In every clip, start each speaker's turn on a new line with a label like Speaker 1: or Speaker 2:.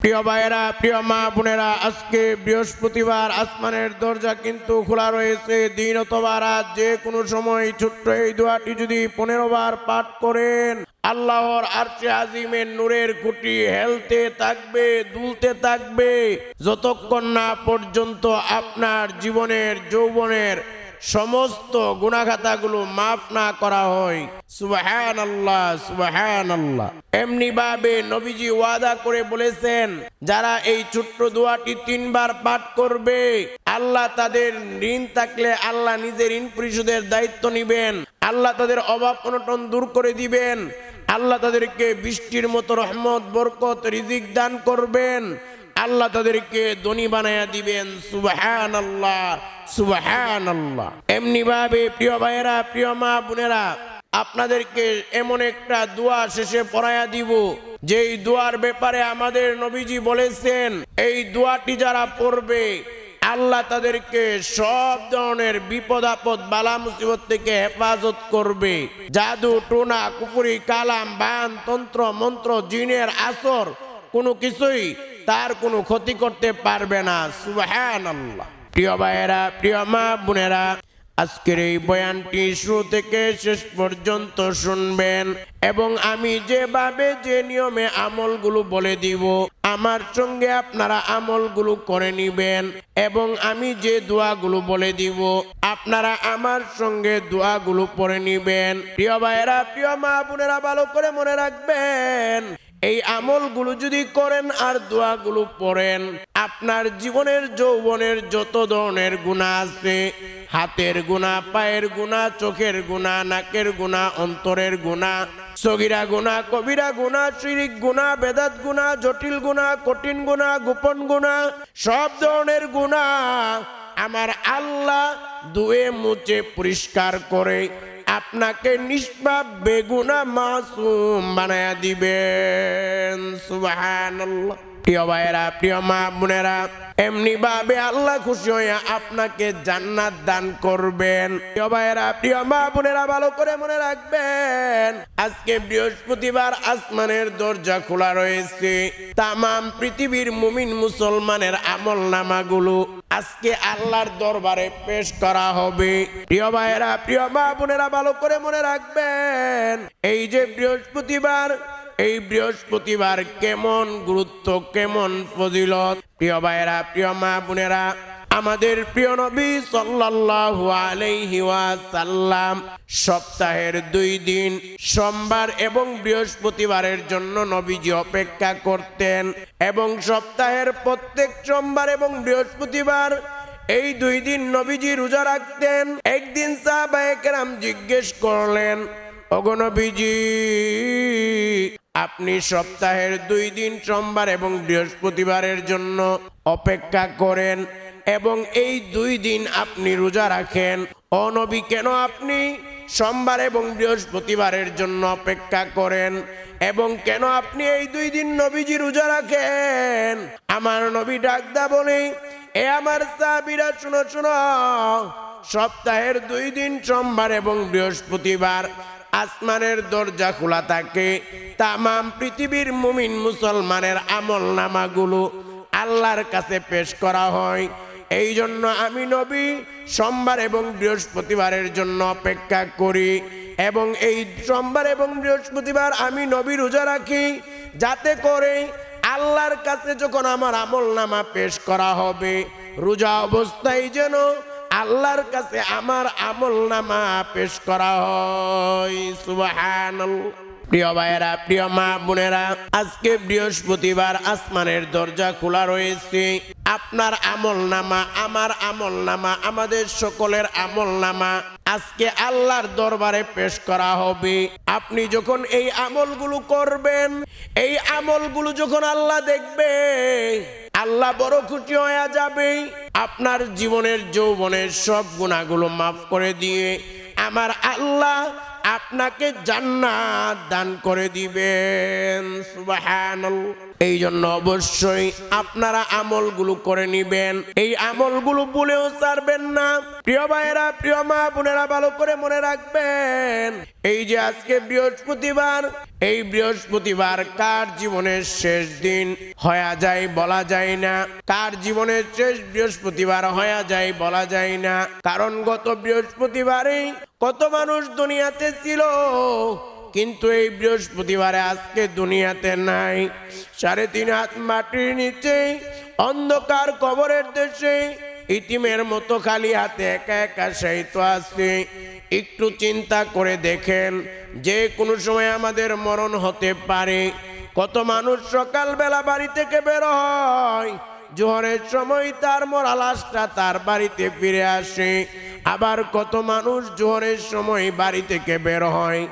Speaker 1: প্রিয় ভাইয়েরা, প্রিয় মা বোনেরা, আজকে বৃহস্পতিবার আসমানের দরজা কিন্তু খোলা রয়েছে। দিন অথবা রাত, যে কোনো সময় ছোট্ট এই দোয়াটি যদি পনেরো বার পাঠ করেন, আল্লাহর আরশে আজিমের নূরের খুঁটি হেলতে থাকবে, দুলতে থাকবে। যতক্ষণ না পর্যন্ত আপনার জীবনের, যৌবনের সমস্ত গুণাখাতাগুলো মাফ না করা হয়। সুবাহান আল্লাহ সুবাহান আল্লাহ এমনি ভাবে নবীজি ওয়াদা করে বলেছেন, যারা এই ছোট্ট দোয়াটি তিনবার পাঠ করবে, আল্লাহ তাদের ঋণ থাকলে আল্লাহ নিজের ঋণ পরিশোধের দায়িত্ব নিবেন, আল্লাহ তাদের অভাব অনটন দূর করে দিবেন, আল্লাহ তাদেরকে বৃষ্টির মতো রহমত, বরকত, রিজিক দান করবেন, আল্লাহ তাদেরকে ধনী বানায়া দিবেন সুবাহান আল্লাহ সুবাহান আল্লাহ এমনি ভাবে প্রিয় ভাইয়েরা, প্রিয় মা বোনেরা, আপনাদেরকে এমন একটা দোয়া শেষে পড়ায়া দিব। যেই দোয়ার ব্যাপারে আমাদের নবীজি বলেছেন, এই দোয়াটি যারা পড়বে, আল্লাহ তাদেরকে সব ধরনের বিপদ আপদ, বালা মুসিবত থেকে হেফাজত করবে। জাদু, টোনা, কুকুরি, কালাম, বান, তন্ত্র, মন্ত্র, জিনের আসর, কোনো কিছুই তার কোনো ক্ষতি করতে পারবে না। সুবাহান আল্লাহ প্রিয় ভাইয়েরা, প্রিয় মা বোনেরা, আজকের এই বয়ানটি শুরু থেকে শেষ পর্যন্ত শুনবেন এবং আমি যেভাবে যে নিয়মে আমলগুলো বলে দিব, আমার সঙ্গে আপনারা আমলগুলো করে নিবেন এবং আমি যে দোয়াগুলো বলে দিব, আপনারা আমার সঙ্গে দোয়াগুলো পড়ে নিবেন। প্রিয় ভাইয়েরা, প্রিয় মা বোনেরা, ভালো করে মনে রাখবেন এই আমলগুলো যদি করেন আর দোয়াগুলো পড়েন, আপনার জীবনের যৌবনের যত ধরনের গুণা আছে, হাতের গুণা, পায়ের গুণা, চোখের গুণা, নাকের গুণা, অন্তরের গুণা, সগিরা গুণা, কবিরা গুণা, শিরিক গুণা, বেদাত গুণা, জটিল গুণা, কঠিন গুণা, গোপন গুণা, সব ধরনের গুণা আমার আল্লাহ দুয়ে মুচে পরিষ্কার করে আপনাকে নিষ্পাপ বেগুনা মাসুম বানায়া দিবেন। সুবহানাল্লাহ। প্রিয় ভাইয়েরা, প্রিয় মা বোনেরা, এমনি ভাবে আল্লাহ খুশি হয়ে আপনাকে জান্নাত দান করবেন। প্রিয় ভাইয়েরা, প্রিয় মা বোনেরা, ভালো করে মনে রাখবেন, আজকে বৃহস্পতিবার আসমানের দরজা খোলা রয়েছে। তামাম পৃথিবীর মুমিন মুসলমানের আমল নামাগুলো আজকে আল্লাহর দরবারে পেশ করা হবে। প্রিয় ভাইয়েরা, প্রিয় মা বোনেরা, ভালো করে মনে রাখবেন, এই যে বৃহস্পতিবার, এই বৃহস্পতিবার কেমন গুরুত্ব, কেমন ফজিলত? প্রিয় ভাইয়েরা, প্রিয় মা বোনেরা আমাদের প্রিয় নবী সাল্লাল্লাহু আলাইহি ওয়াসাল্লাম সপ্তাহের দুই দিন সোমবার এবং বৃহস্পতিবারের জন্য নবীজি অপেক্ষা করতেন এবং সপ্তাহের প্রত্যেক সোমবার এবং বৃহস্পতিবার এই দুই দিন নবীজি রোজা রাখতেন। একদিন সাহাবায়ে কেরাম জিজ্ঞেস করলেন অগনবীজি আপনি সপ্তাহের দুই দিন সোমবার এবং বৃহস্পতিবারের জন্য অপেক্ষা করেন? এবং এই দুই দিন আপনি রোজা রাখেন। অনবী কেন আপনি সোমবার এবং বৃহস্পতিবারের জন্য অপেক্ষা করেন? এবং কেন আপনি এই দুই দিন নবীজি রোজা রাখেন? আমার নবী ডাকদা বলে, এ আমার সাবিরা শুনো শুনো। সপ্তাহের দুই দিন সোমবার এবং বৃহস্পতিবার আসমানের দরজা খোলা থাকে। তামাম পৃথিবীর মুমিন মুসলমানের আমল নামাগুলো আল্লাহর কাছে পেশ করা হয়। এই জন্য আমি নবী সোমবার এবং বৃহস্পতিবারের জন্য অপেক্ষা করি। এবং এই সোমবার এবং বৃহস্পতিবার আমি নবী রোজা রাখি যাতে করে আল্লাহর কাছে যখন আমার আমল নামা পেশ করা হবে, রোজা অবস্থায় যেন আল্লাহর কাছে আমার আমল নামা পেশ করা হয়, সুবহানাল্লাহ। প্রিয় ভাইয়েরা, প্রিয় মা বোনেরা, আজকে বৃহস্পতিবার আসমানের দরজা খোলা রয়েছে। আপনার আমল নামা, আমার আমল নামা, আমাদের সকলের আমল নামা আজকে আল্লাহর দরবারে পেশ করা হবে। আপনি যখন এই আমলগুলো করবেন, এই আমলগুলো যখন আল্লাহ দেখবে আল্লাহ বড় খুশি হয়ে যাবে। আপনার জীবনের যৌবনের সব গুণাগুলো মাফ করে দিয়ে আমার আল্লাহ আপনাকে জান্নাত দান করে দিবেন। সুবহানাল্লাহ। এই জন্য অবশ্যই আপনারা আমলগুলো করে নিবেন। এই আমলগুলো বলেও ছাড়বেন না। প্রিয় ভাইয়েরা, প্রিয় মা বোনেরা, ভালো করে মনে রাখবেন, এই যে আজকে বৃহস্পতিবার, এই বৃহস্পতিবার কার জীবনের শেষ দিন? হয়ে যায়, বলা যায় না। কার জীবনের শেষ বৃহস্পতিবার, হয়ে যায়, বলা যায় না। কারণ গত বৃহস্পতিবারেই কত মানুষ দুনিয়াতে ছিল কিন্তু এই বৃহস্পতিবারে আজকে দুনিয়াতে নাই। সাড়ে তিন হাত মাটির নিচে, অন্ধকার কবরের দেশে, ইতিমের মতো খালি হাতে একা একা সেই তো আছে। একটু চিন্তা করে দেখেন, যে কোনো সময় আমাদের মরণ হতে পারে। কত মানুষ সকালবেলা বাড়ি থেকে বের হয়, জোহরের সময় তার মরা লাশটা তার বাড়িতে ফিরে আসে। আবার কত মানুষ জোহরের সময় বাড়ি থেকে বের হয়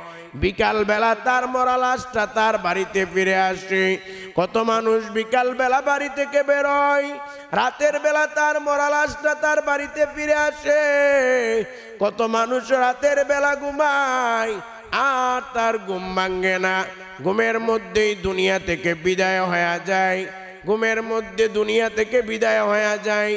Speaker 1: বিকাল বেলা তার মরা লাশটা তার বাড়িতে ফিরে আসে। কত মানুষ বিকাল বেলা বাড়ি থেকে বেরোয়, রাতের বেলা তার মরা লাশটা তার বাড়িতে ফিরে আসে। কত মানুষ রাতের বেলা ঘুমায়, আর তার ঘুম ভাঙ্গে না। ঘুমের মধ্যেই দুনিয়া থেকে বিদায় হয়ে যায়। ঘুমের মধ্যে দুনিয়া থেকে বিদায় হয়ে যায়।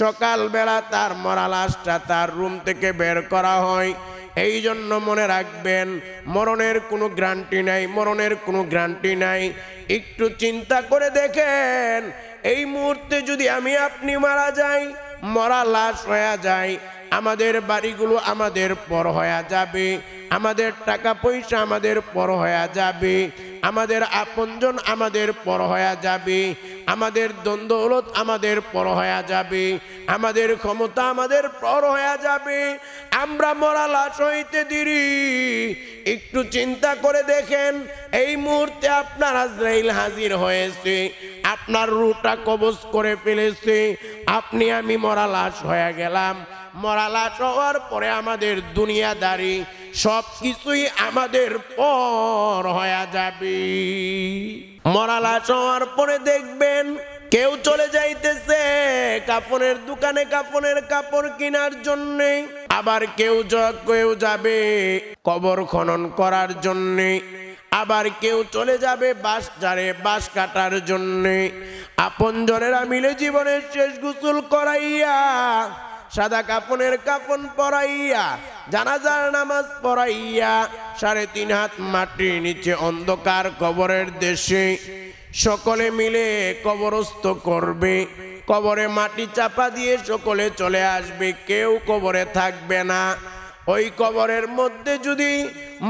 Speaker 1: সকালবেলা তার মরা লাশটা তার রুম থেকে বের করা হয়। এই জন্য মনে রাখবেন, মরণের কোনো গ্রান্টি নাই, মরণের কোনো গ্রান্টি নাই। একটু চিন্তা করে দেখেন, এই মুহূর্তে যদি আমি আপনি মারা যাই, মরা লাশ হয়ে যায় আমাদের বাড়িগুলো আমাদের পর হয়ে যাবে। আমাদের টাকা পয়সা আমাদের পর হয়ে যাবে। আমাদের আপনজন আমাদের পর হয়ে যাবে। আমাদের দ্বন্দ্বলত আমাদের পর হয়ে যাবে। আমাদের ক্ষমতা আমাদের পর হয়ে যাবে। আমরা মরা লাশ হইতে দিরি। একটু চিন্তা করে দেখেন, এই মুহূর্তে আপনার আজরাইল হাজির হয়েছে। আপনার রুটা কবজ করে ফেলেছে। আপনি আমি মরা লাশ হয়ে গেলাম। মরা লাশ হওয়ার পরে আমাদের দুনিয়াদারি সব কিছুই আমাদের পর হয়ে যাবে। মরা লাশ হওয়ার পরে দেখবেন কেউ চলে যাইতেছে কাপড়ের দোকানে কাপড়ের কাপড় কেনার জন্যে, আবার কেউ কেউ যাবে কবর খনন করার জন্যে, আবার কেউ চলে যাবে বাস জারে বাঁশ কাটার জন্যে। আপন জনেরা মিলে জীবনের শেষ গোসল করাইয়া সাদা কাপনের কাপন পরাইয়া, জানাজার নামাজ পড়াইয়া সাড়ে তিন হাত মাটির নিচে অন্ধকার কবরের দেশে, সকলে মিলে কবরস্থ করবে। কবরে মাটি চাপা দিয়ে সকলে চলে আসবে, কেউ কবরে থাকবে না। ওই কবরের মধ্যে যদি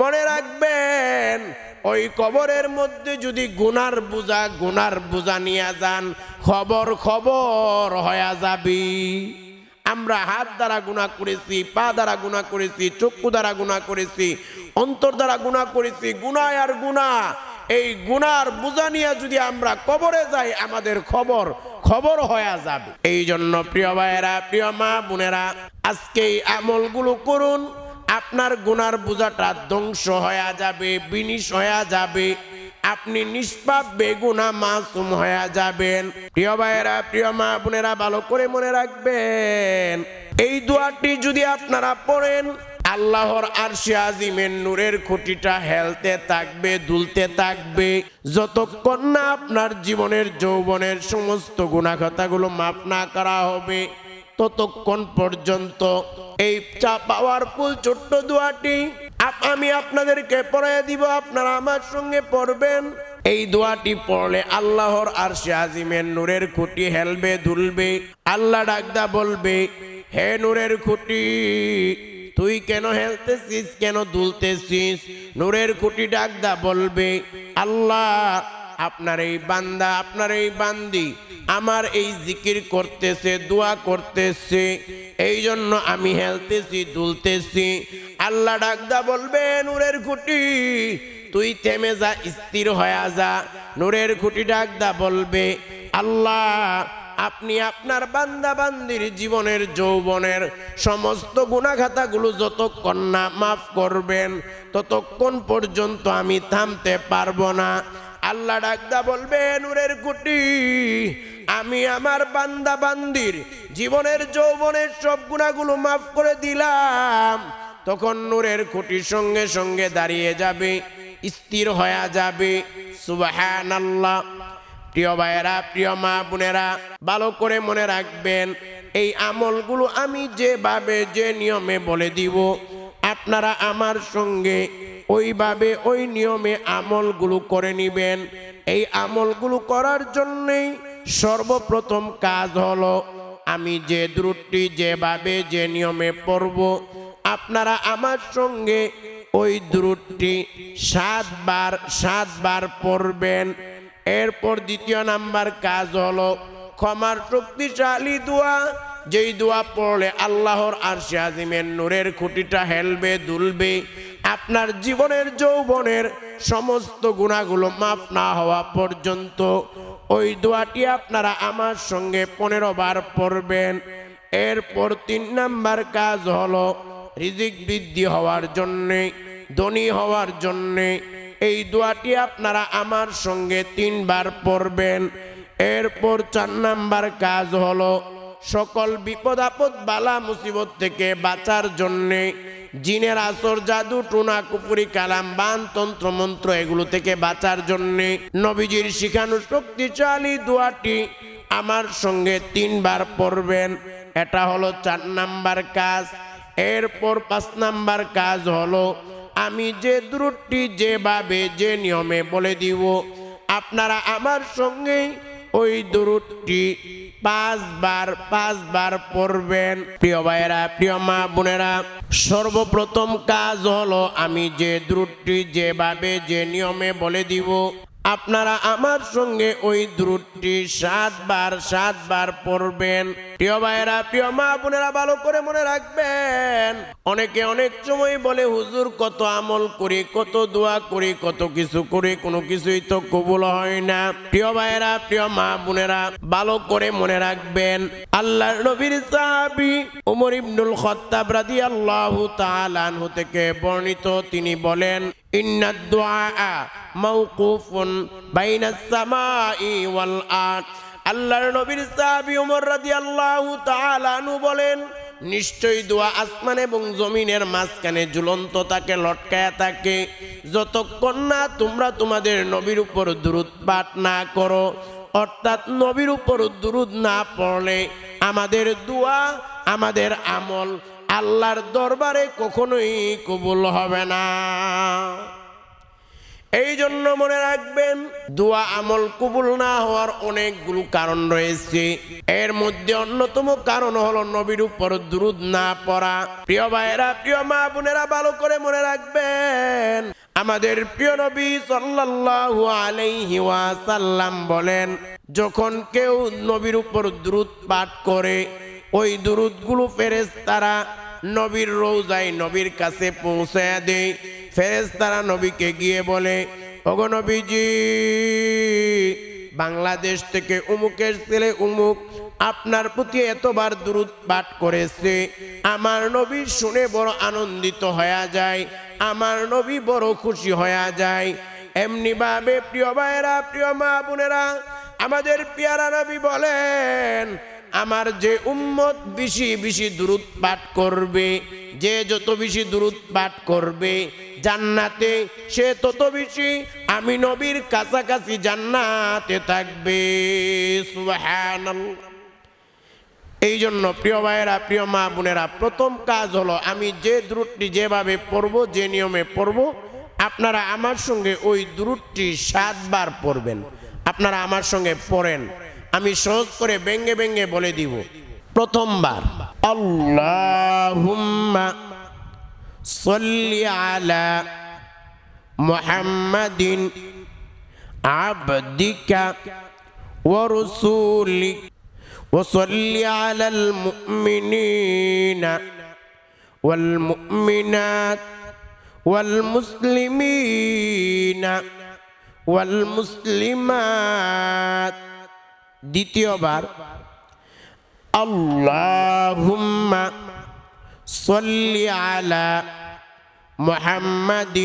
Speaker 1: মনে রাখবেন, ওই কবরের মধ্যে যদি গুনার বুঝা গুনার বুঝা নিয়ে যান, খবর খবর হয়ে যাবি। আমরা হাত দ্বারা গুণা করেছি, পা দ্বারা গুণা করেছি, চক্ষু দ্বারা গুণা করেছি, অন্তর দ্বারা গুণা করেছি গুনায় আর গুণা এই গুনার বোঝা নিয়ে যদি আমরা কবরে যাই, আমাদের খবর খবর হয়ে যাবে। এই জন্য প্রিয় ভাইয়েরা, প্রিয় মা বোনেরা, আজকে এই আমলগুলো করুন, আপনার গুনার বোঝাটা ধ্বংস হয়ে যাবে, বিনিশ হয়ে যাবে। আপনি নিষ্পাপ বেগুনা মাসুম হয়ে যাবেন। প্রিয় ভাইয়েরা, প্রিয় মা বোনেরা, ভালো করে মনে রাখবেন, এই দোয়াটি যদি আপনারা পড়েন, আল্লাহর আরশে আজিমের নূরের খুঁটিটা হেলতে থাকবে, দুলতে থাকবে। যতক্ষণ না আপনার জীবনের, যৌবনের সমস্ত গুণাখতাগুলো মাপ না করা হবে, ততক্ষণ পর্যন্ত এই চা পাওয়ারফুল ছোট্ট দোয়াটি আমি আপনাদেরকে পড়াই দিব, আপনারা আমার সঙ্গে পড়বেন। এই দোয়াটি পড়লে আল্লাহর আর আজিমের নূরের খুঁটি হেলবে দুলবে আল্লাহ ডাকদা বলবে, হে নূরের খুঁটি, তুই কেন হেলতেছিস, কেন দুলতেছিস? নূরের খুঁটি ডাকদা বলবে, আল্লাহ আপনার এই বান্দা, আপনার এই বান্দি, আমার এই জিকির করতেছে, দোয়া করতেছে এই জন্য আমি হেলতেছি, দুলতেছি। আল্লাহ ডাকদা বলবে, নূরের খুঁটি, তুই থেমে যা, স্থির হয়ে যা। নূরের খুঁটি ডাকদা বলবে, আল্লাহ, আপনি আপনার বান্দা বান্দির জীবনের, যৌবনের সমস্ত গুণাখাতাগুলো যতক্ষণ না মাফ করবেন, ততক্ষণ পর্যন্ত আমি থামতে পারব না। আল্লাহ ডাকদা বলবে, নূরের কুটি, আমি আমার বান্দা বান্দির জীবনের যৌবনের সব গুণাগুলো মাফ করে দিলাম। তখন নূরের খুঁটির সঙ্গে সঙ্গে দাঁড়িয়ে যাবে, স্থির হয়ে যাবে। সুবাহান আল্লাহ প্রিয় ভাইয়েরা, প্রিয় মা বোনেরা, ভালো করে মনে রাখবেন, এই আমলগুলো আমি যেভাবে, যে নিয়মে বলে দিব আপনারা আমার সঙ্গে ওইভাবে ওই নিয়মে আমলগুলো করে নিবেন। এই আমলগুলো করার জন্যেই সর্বপ্রথম কাজ হলো, আমি যে দ্রুটটি যেভাবে, যে নিয়মে পড়ব, আপনারা আমার সঙ্গে ওই দ্রুটটি সাতবার সাতবার পড়বেন। এরপর দ্বিতীয় নাম্বার কাজ হলো, ক্ষমার শক্তিশালী দোয়া যেই দোয়া পড়লে আল্লাহর আরশে আজিমের নূরের খুঁটিটা হেলবে, দুলবে, আপনার জীবনের যৌবনের সমস্ত গুণাগুলো মাফ না হওয়া পর্যন্ত ওই দোয়াটি আপনারা আমার সঙ্গে পনেরো বার পড়বেন। এরপর তিন নাম্বার কাজ হলো রিজিক বৃদ্ধি হওয়ার জন্যে, ধনী হওয়ার জন্যে এই দোয়াটি আপনারা আমার সঙ্গে তিনবার পড়বেন। এরপর চার নাম্বার কাজ হলো সকল বিপদ আপদ, বালা মুসিবত থেকে বাঁচার জন্যে জিনের আসর, জাদু, টুনা, কুপুরি, কালাম, বান, তন্ত্র, মন্ত্র এগুলো থেকে বাঁচার জন্যে নবীজির শিখানো শক্তিশালী দোয়াটি আমার সঙ্গে তিনবার পড়বেন। এটা হলো চার নাম্বার কাজ। এরপর পাঁচ নাম্বার কাজ হলো, আমি যে দ্রুটটি যেভাবে, যে নিয়মে বলে দিব, আপনারা আমার সঙ্গেই ওই দূরটি পাঁচবার পাঁচবার পড়বেন। প্রিয় ভাইয়েরা, প্রিয় মা বোনেরা, সর্বপ্রথম কাজ হলো আমি যে দ্রুটটি যেভাবে, যে নিয়মে বলে দিব আপনারা আমার সঙ্গে ওই দ্রুটটি সাতবার সাতবার পড়বেন। প্রিয় ভাইয়েরা, প্রিয় মা বোনেরা, ভালো করে মনে রাখবেন, অনেকে অনেক সময় বলে, হুজুর, কত আমল করি, কত দোয়া করি, কত কিছু করি, কোনো কিছুই তো কবুল হয় না। প্রিয় ভাইয়েরা, প্রিয় মা বোনেরা, ভালো করে মনে রাখবেন, আল্লাহর নবীর সাহাবী উমর ইবনুল খত্তাব রাদিয়াল্লাহু তাআলা আনহু থেকে বর্ণিত, তিনি বলেন দুআ মাওকুফুন বাইনাস সামাই ওয়াল আরদ আল্লাহর নবীর সাহাবী ওমর রাদিয়াল্লাহু তাআলা আনহু বলেন, নিশ্চয়ই দোয়া আসমান এবং জমিনের মাঝখানে ঝুলন্ত তাকে লটকায়া থাকে। যতক্ষণ না তোমরা তোমাদের নবীর উপর দুরুদ পাঠ না করো, অর্থাৎ নবীর উপর দুরুদ না পড়লে আমাদের দোয়া, আমাদের আমল আল্লাহর দরবারে কখনোই কবুল হবে না। এই জন্য মনে রাখবেন, দোয়া আমল কবুল না হওয়ার অনেকগুলো কারণ রয়েছে। এর মধ্যে অন্যতম কারণ হলো নবীর উপর দুরুদ না পড়া। প্রিয় ভাইয়েরা, প্রিয় মা বোনেরা, ভালো করে মনে রাখবেন, আমাদের প্রিয় নবী সাল্লাল্লাহু আলাইহি ওয়াসাল্লাম বলেন, যখন কেউ নবীর উপর দুরুদ পাঠ করে, ওই দুরুদগুলো ফেরেশতারা নবীর রোজায় নবীর কাছে পৌঁছায় দেয় ফেরেশতারা নবীকে গিয়ে বলে, ওগো নবীজি, বাংলাদেশ থেকে উমুকের ছেলে উমুক আপনার প্রতি এতবার দূরত পাঠ করেছে। আমার নবী শুনে বড় আনন্দিত হয়ে যায়, আমার নবী বড় খুশি হয়ে যায়। এমনি ভাবে প্রিয় ভাইয়েরা, প্রিয় মা বোনেরা, আমাদের পিয়ারা নবী বলেন আমার যে উম্মত বেশি বেশি দূরত পাঠ করবে, যে যত বেশি দূরত পাঠ করবে জান্নাতে, সে তত বেশি আমি নবীর কাছাকাছি জান্নাতে থাকবে। এই জন্য প্রিয় ভাইয়েরা, প্রিয় মা বোনেরা, প্রথম কাজ হলো আমি যে দ্রুটটি যেভাবে পড়ব, যে নিয়মে পড়ব, আপনারা আমার সঙ্গে ওই দ্রুটটি সাতবার পড়বেন। আপনারা আমার সঙ্গে পড়েন। আমি সহজ করে ব্যঙ্গে ব্যঙ্গে বলে দিব প্রথমবার আল্লাহুম্মা সল্লি আলা মুহাম্মাদিন আবদিকা ورسولك وصل على المؤمنين والمؤمنات والمسلمين والمسلمات দ্বিতীয়বার আল্লাহুম্মা صل على محمد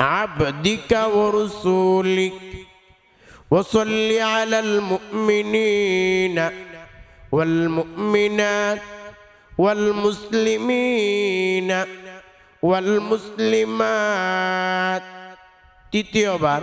Speaker 1: عبدك ورسولك وصل على المؤمنين والمؤمنات والمسلمين والمسلمات তৃতীয়বার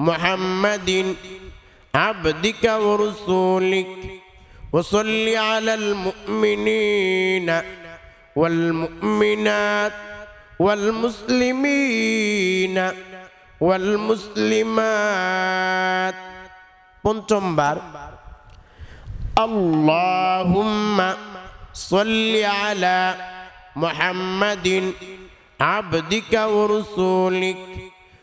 Speaker 1: محمد عبدك ورسولك وصل على المؤمنين والمؤمنات والمسلمين والمسلمات পঞ্চমবার اللهم صل على محمد عبدك ورسولك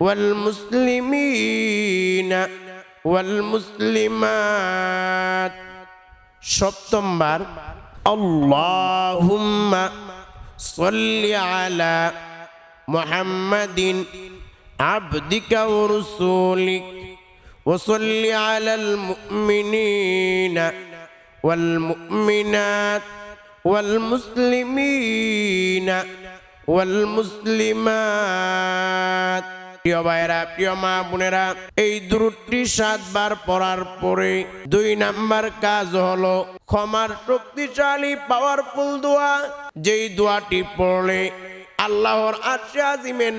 Speaker 1: والمسلمين والمسلمات সপ্তমবার اللهم صل على محمد عبدك ورسولك وصل على المؤمنين والمؤمنات والمسلمين والمسلمات প্রিয় ভাইরা প্রিয় মা বোনেরা, এই সাতবার পড়ার পরে দুই নাম্বার কাজ হলো ক্ষমার শক্তিশালী পাওয়ারফুল দোয়া। যেই দোয়াটি পড়লে আল্লাহর আশে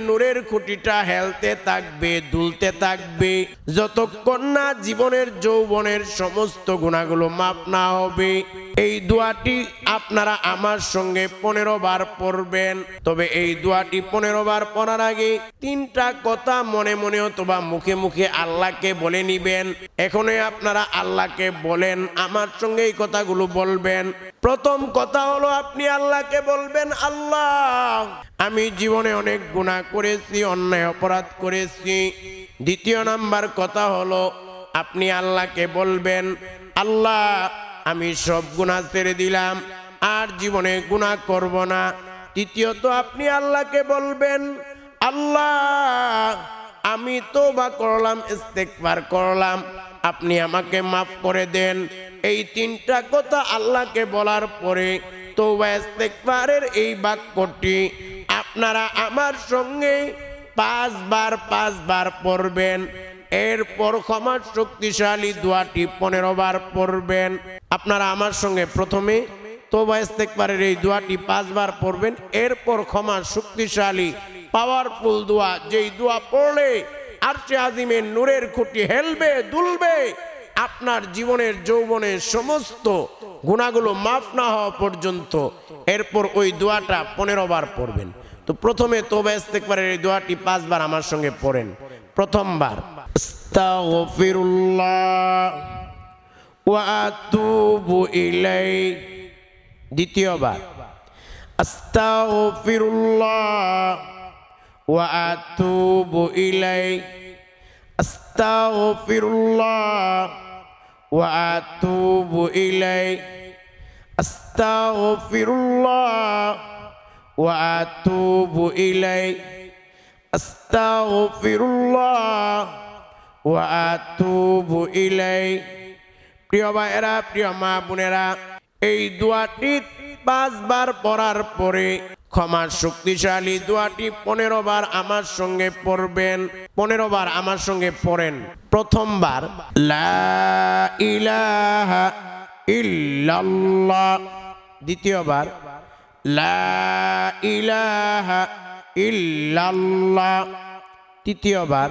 Speaker 1: নূরের খুঁটিটা হেলতে থাকবে, দুলতে থাকবে। যতক্ষণ না জীবনের, যৌবনের সমস্ত গুণাগুলো মাপ না হবে এই দোয়াটি আপনারা আমার সঙ্গে পনেরো বার পড়বেন। তবে এই দোয়াটি পনেরো বার পড়ার আগে তিনটা কথা মনে মনে অথবা মুখে মুখে আল্লাহকে বলে নিবেন। এখনই আপনারা আল্লাহকে বলেন, আমার সঙ্গে এই কথাগুলো বলবেন। প্রথম কথা হলো, আপনি আল্লাহকে বলবেন, আল্লাহ, আমি জীবনে অনেক গুণা করেছি, অন্যায় অপরাধ করেছি। দ্বিতীয় নাম্বার কথা হলো, আপনি আল্লাহকে বলবেন, আল্লাহ আমি সব গুণা ছেড়ে দিলাম, আর জীবনে গুণা করব না। তৃতীয়ত, আপনি আল্লাহকে বলবেন, আল্লাহ, আমি তো বা করলাম ইস্তেকবার করলাম। আপনি আমাকে মাফ করে দেন। এই তিনটা কথা আল্লাহকে বলার পরে তৌবা ইস্তেকবারের এই বাক্যটি আপনারা আমার সঙ্গে পাঁচবার পাঁচবার পড়বেন। এরপর ক্ষমার শক্তিশালী দোয়াটি পনেরো বার পড়বেন। আপনারা আমার সঙ্গে প্রথমে তোবা ইস্তেকবারের এই দোয়াটি পাঁচবার পড়বেন। এরপর ক্ষমা শক্তিশালী পাওয়ারফুল দোয়া, যেই দোয়া পড়লে আরশে আজিমের নূরের খুঁটি হেলবে, দুলবে, আপনার জীবনের যৌবনের সমস্ত গুণাগুলো মাফ না হওয়া পর্যন্ত এরপর ওই দোয়াটা পনেরো বার পড়বেন। তো প্রথমে তোবা ইস্তেকবারের এই দোয়াটি পাঁচবার আমার সঙ্গে পড়েন। প্রথমবার আস্তাগফিরুল্লাহ ওয়া আতুবু ইলাইহি দ্বিতীয়বার আস্তাগফিরুল্লাহ ওয়া আতুবু ইলাইহি আস্তাগফিরুল্লাহ ওয়া আতুবু ইলাইহি আস্তাগফিরুল্লাহ ওয়া আতুবু ইলাইহি আস্তাগফিরুল্লাহ ওয়া ইলাইহি প্রিয় ভাইয়েরা, প্রিয় মা বোনেরা, এই দোয়াটি পাঁচবার পড়ার পরে ক্ষমার শক্তিশালী। দোয়াটি পনেরো বার আমার সঙ্গে পড়বেন পনেরো বার আমার সঙ্গে পড়েন। প্রথমবার ইলাহা ইল্লাল্লাহ। দ্বিতীয়বার ইলাহা ইল্লাল্লাহ। তৃতীয়বার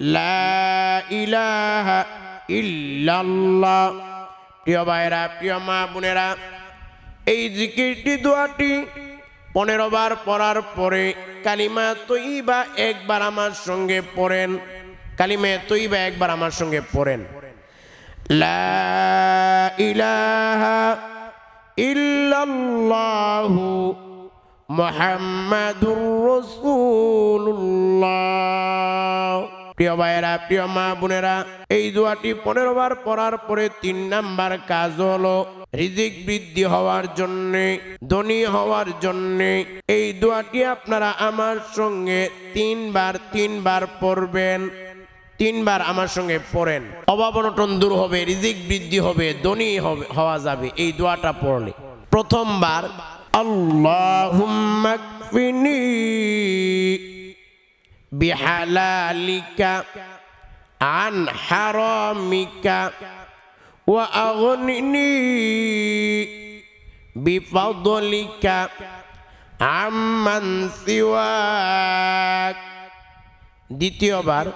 Speaker 1: লা ইলাহা ইল্লাল্লাহ। প্রিয় ভাইরা প্রিয় মা বোনেরা, এই জিকিরটি, দোয়াটি পনেরো বার পড়ার পরে কালিমা তৈবা একবার আমার সঙ্গে পড়েন। কালিমা তৈবা একবার আমার সঙ্গে পড়েন। লা ইলাহা ইল্লাল্লাহু মুহাম্মাদুর রাসূলুল্লাহ। প্রিয় ভাইয়েরা, প্রিয় মা বোনেরা, এই দোয়াটি পনেরো বার পড়ার পরে তিন নাম্বার কাজ হলো রিজিক বৃদ্ধি হওয়ার জন্যে, ধনী হওয়ার জন্যে। এই দোয়াটি আপনারা আমার সঙ্গে তিনবার তিনবার পড়বেন, তিনবার আমার সঙ্গে পড়েন। অভাব অনটন দূর হবে, রিজিক বৃদ্ধি হবে, ধনী হবে, হওয়া যাবে। এই দোয়াটা পড়লে প্রথমবার, আল্লাহুম্মা Bihala lika haramika wa akun ini bivaldo lika aman siwa di tioban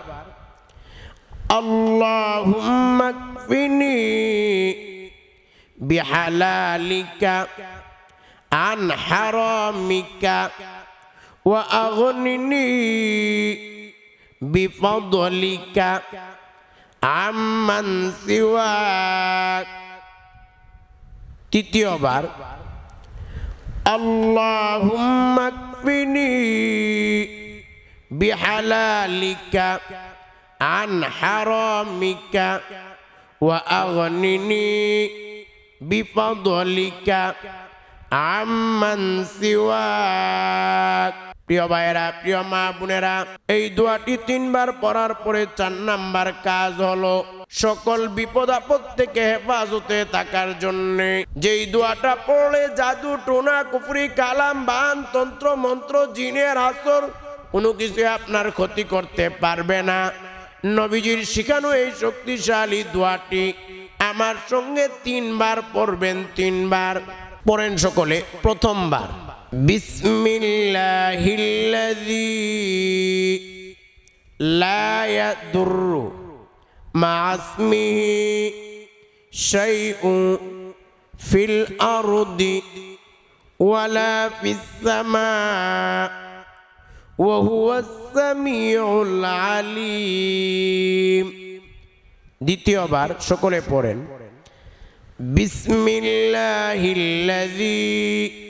Speaker 1: Allahummat fini. Bihala lika haramika واغنني بفضلك عمن سواك তৃতীয়বার اللهم اكفني بحلالك عن حرامك وأغنني بفضلك عمن سواك প্রিয় ভাইয়েরা, প্রিয় মা বোনেরা, এই দোয়াটি তিনবার পড়ার পরে চার নাম্বার কাজ হলো সকল বিপদ আপদ থেকে হেফাজতে থাকার জন্য। যেই দোয়াটা পড়লে জাদু, টোনা, কুফরি, কালাম, বান, তন্ত্র, মন্ত্র, জিনের আসর, কোনো কিছু আপনার ক্ষতি করতে পারবে না। নবীজির শিখানো এই শক্তিশালী দোয়াটি আমার সঙ্গে তিনবার পড়বেন, তিনবার। পড়েন সকলে প্রথমবার। بسم الله الذي لا يضر مع اسمه شيء في الأرض ولا في السماء وهو السميع العليم দ্বিতীয়বার সকলে পড়েন বিসমিল্লাহিল্লাযী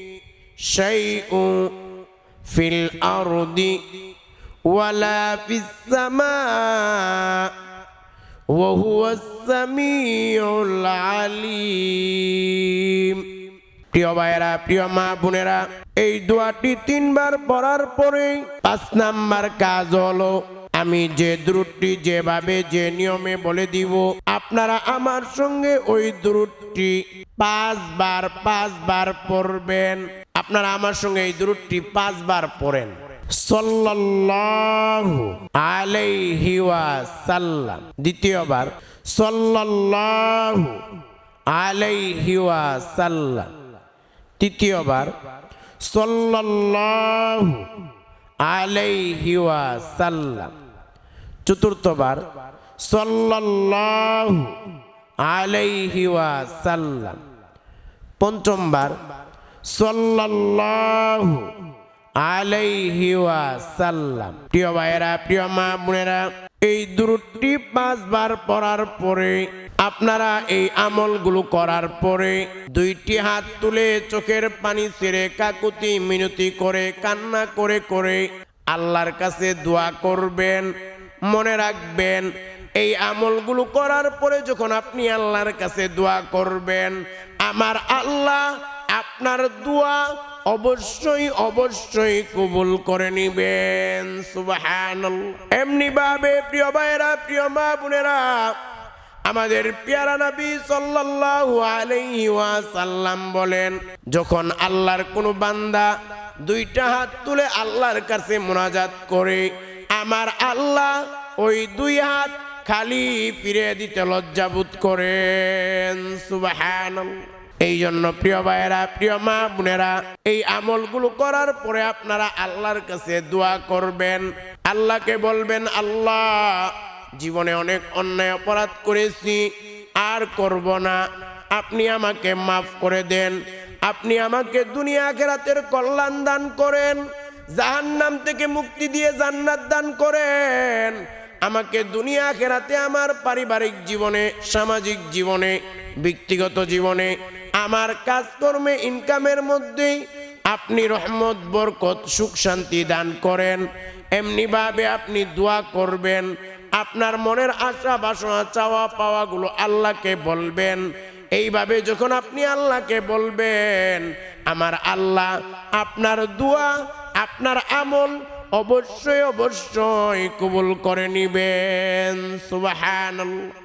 Speaker 1: শাইউন ফিল আরদি ওয়ালা ফিস সামা وهو السميع العليم প্রিয় ভাইয়েরা প্রিয় মা বোনেরা এই দোয়াটি তিনবার পড়ার পরে পাঁচ নাম্বার কাজ হলো আমি যে দ্রুটটি যেভাবে যে নিয়মে বলে দিব আপনারা আমার সঙ্গে ওই দ্রুটটি পাঁচবার পাঁচবার পড়বেন আপনারা আমার সঙ্গে এই দ্রুটটি পাঁচবার পড়েন। সাল্লাল্লাহু আলাইহি ওয়াসাল্লাম। দ্বিতীয়বার, সাল্লাল্লাহু আলাইহি ওয়াসাল্লাম। তৃতীয়বার, সাল্লাল্লাহু আলাইহি ওয়াসাল্লাম। চতুর্থবার, সাল্লাল্লাহু আলাইহি ওয়াসাল্লাম। পঞ্চমবার সাল্লাল্লাহু আলাইহি ওয়াসাল্লাম। প্রিয় ভাইয়েরা, প্রিয় মা বোনেরা, এই দুরুটি পাঁচবার পড়ার পরে, আপনারা এই আমলগুলো করার পরে দুইটি হাত তুলে চোখের পানি ছেড়ে কাকুতি মিনতি করে, কান্না করে করে আল্লাহর কাছে দোয়া করবেন, মনে রাখবেন, এই আমলগুলো করার পরে যখন আপনি আল্লাহর কাছে দোয়া করবেন, আমার আল্লাহ আপনার দোয়া অবশ্যই অবশ্যই কবুল করে নিবেন। এমনি ভাবে প্রিয় ভাইরা প্রিয় মা বোনেরা, আমাদের পেয়ারা নবী ওয়াসাল্লাম বলেন, যখন আল্লাহর কোনো বান্দা দুইটা হাত তুলে আল্লাহর কাছে মোনাজাত করে, আমার আল্লাহ ওই দুই হাত খালি ফিরে দিতে লজ্জাবোধ করেন। সুবহানাল্লাহ। এই জন্য প্রিয় ভাইয়েরা, প্রিয় মা বোনেরা, এই আমলগুলো করার পরে আপনারা আল্লাহর কাছে দোয়া করবেন। আল্লাহকে বলবেন, আল্লাহ, জীবনে অনেক অন্যায় অপরাধ করেছি, আর করব না। আপনি আমাকে মাফ করে দেন। আপনি আমাকে দুনিয়া আখেরাতের কল্যাণ দান করেন। জাহান্নাম থেকে মুক্তি দিয়ে জান্নাত দান করেন। আমাকে দুনিয়া আখেরাতে আমার পারিবারিক জীবনে, সামাজিক জীবনে, ব্যক্তিগত জীবনে আমার কাজকর্মে ইনকামের মধ্যেই আপনি রহমত, বরকত, সুখ, শান্তি দান করেন। এমনিভাবে আপনি দোয়া করবেন। আপনার মনের আশা, বাসনা, চাওয়া, পাওয়াগুলো আল্লাহকে বলবেন। এইভাবে যখন আপনি আল্লাহকে বলবেন, আমার আল্লাহ, আপনার দোয়া, আপনার আমল অবশ্যই অবশ্যই কবুল করে নিবেন। সুবাহান